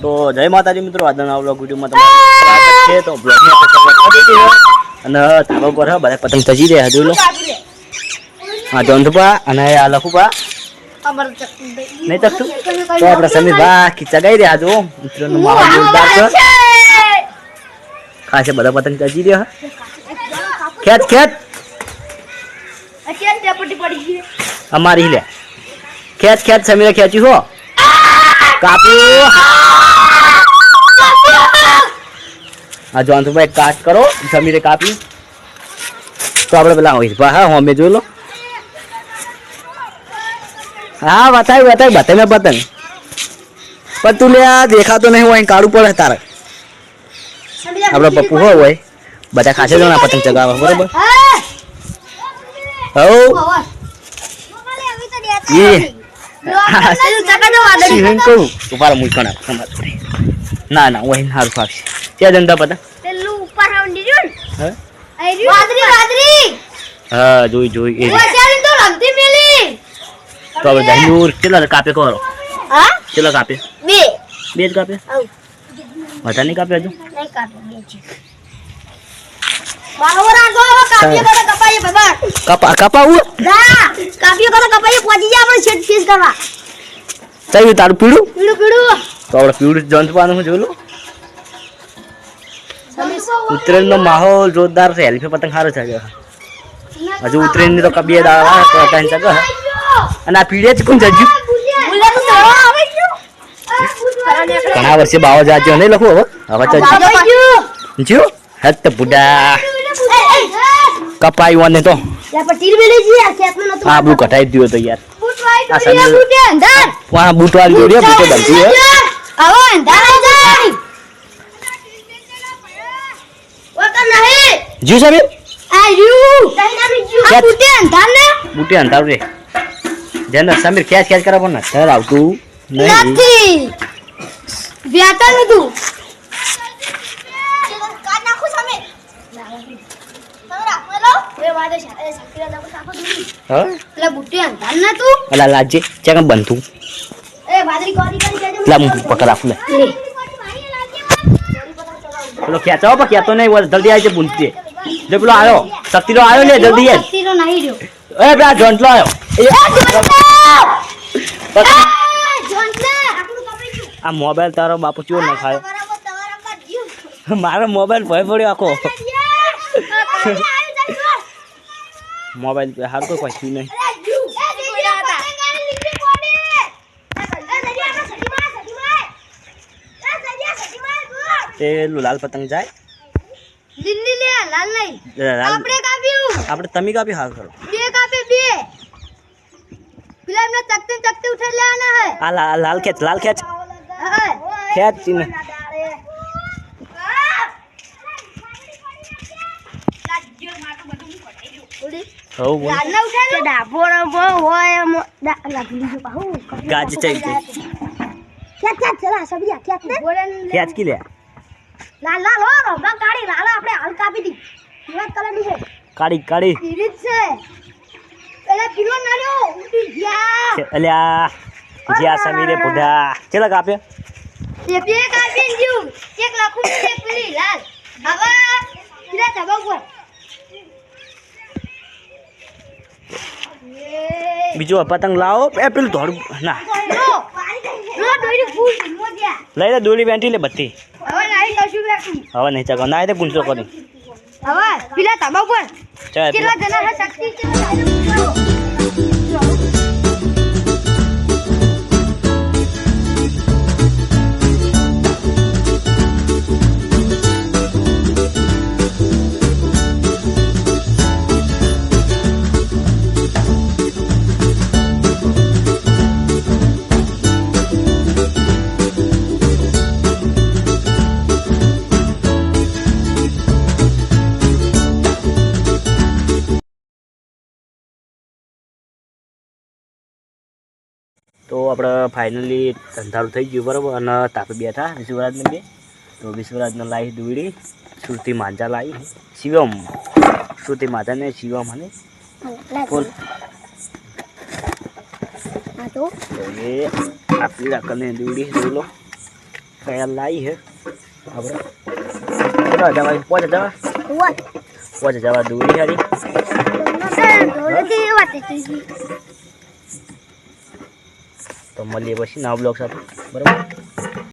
તો જય માતાજી મિત્રો આજના વ્લોગ વિડીયોમાં તમારું સ્વાગત છે. તો બ્લોગની શરૂઆત કરી દીધો અને ધાબા પર બધા પતંગ તજી રહ્યા હજુ લો. હા જોંધપા અને આ લખુપા નહીં ચકતું? તો આપણે સમીરભા ખીચા ગઈ રહ્યા જો મિત્રોનો માહોલ જોરદાર છે. ખાસે બધા પતંગ તજી રહ્યા ખેત ખેંચ અમારી લે. ખેત ખેત સમીરે ખેંચ્યું હો. કાપ્યું. હા ભાઈ કાટ કરો સમીરે કાપી તો આપણે પેલા હોય હા હોમે જોઈ લો. હા બતાવ્યું બતાવ્યું બતાવી મેં પતંગ પણ તું લે આ દેખાતો નહીં હોય કાળું પડે તારે. આપડે પપ્પુ હોય હોય. બધા ખાસે જણા પતંગ ચગાવે બરોબર? હવ એ સિંહણ કહું તો પારા મુઈ કણા તમારે થોડી ના ના વહી સારું ફાવશે ત્યાં જનતા પતંગ હા? હા જોઈ જોઈ એ. તો આપણે ધન્યુર કેટલા કાપે કરો? કેટલા કાપે? બે. જ કાપે? વધારે નહીં કાપે હજુ? કપા કપાવું? ચાલ્યું તારું પીળું તો આપણે પીળું જંતવાનું હું જોયું ઉત્તરાયણ નો માહોલ જોરદાર છે હેલ્ફી પતંગ સારો છે હજુ ઉત્તરાયણની તો કબીએ દાળ પતંગ ચગે અને આ પીળે જ કોણ જજ્યું ઘણા વર્ષે બાવા જાજો નહીં લખું હવે? હવે તો જ્યો હત બુડા કપાઈ વાને તો. આબુ કટાઈ દીધો દ્યો તો યાર. વાહ બૂટ વાળી જોડી બૂટે બનતી હે જીવ સાહેબ? બૂટે અંધાર રે. જેને સમીર ખેંચ ખેંચ કરે પણ સર આવતું વ્યાતા હા પેલા બુટ્ટી અંધાર નતું અલા લાજે ચેક દેજો લા હું પકડ રાખું લે. પેલો ખેંચાવો પણ ખેંચો નહીં જલ્દી આવી છે પૂંચતી જે પેલો આવ્યો શક્તિનો આવ્યો ને જલ્દી એ એ પેલા જોન્ટલો આવ્યો આ મોબાઈલ તારો બાપુ ચો ન ખાયો મારો મોબાઈલ ભય પડ્યો આખો. મોબાઈલ હાર તો પછી નહીં. પેલું લાલ પતંગ જાય? લીલી લે લાલ નહીં. લાલ. આપણે કાપ્યું. આપણે તમે કાપી હાલ કરો બે કાપે બે. પેલા એમને તકતે તકતે ઉઠે લેવાના હે. આ લાલ ખેંચ લાલ ખેંચ. હા. ખેંચ ગાજ ચાઈ ગઈ ખેંચ, ખેંચ, ચલા, સબિયા, ખેંચ ને. કી લે લાલ, લાલ, હો, રોબા કાઢી, લાલ આપણે હાલ કાપી દી. પીળા કલરની છે. કાઢી કાઢી પીળી જ છે. પેલા પીળો નાર્યો, ઉડી ગયા. છે- અલ્યા જ્યાં સમીરે બુઢા ચેલા કાપે બે જ્યું. એક લાખું ને એક પીળી, લાલ. હવે પીળા ધબા ઉપર. એ, બીજું પતંગ લાવો એ પેલું ધોળું ના. લઈ લે દોરી વેંટી લે બત્તી હવે નાહી ચકો ના તે ગુંચો કરી. હવે પેલા તમા ચાલ કેટલા જણા શક્તિ તો આપણે ફાઇનલી ધંધારું થઈ ગયું બરાબર? અને તાપે બેઠા વિશ્વરાજને બે. તો વિશ્વરાજને લાવી દોડી શ્રુતિ માંજા લાવી. શિવમ. શ્રુતિ માજાને શિવમ અને ફૂલ તો? એ આપણી કલરની દોડી જોઈ કયા લાવી હે? આપણે. પાંચ હજાર પાંચ હજાર દોડી હારી નકર ધોળેથી વાત થઈ ગઈ તો મળીએ પછી નવા બ્લોગ સાથે. બરાબર?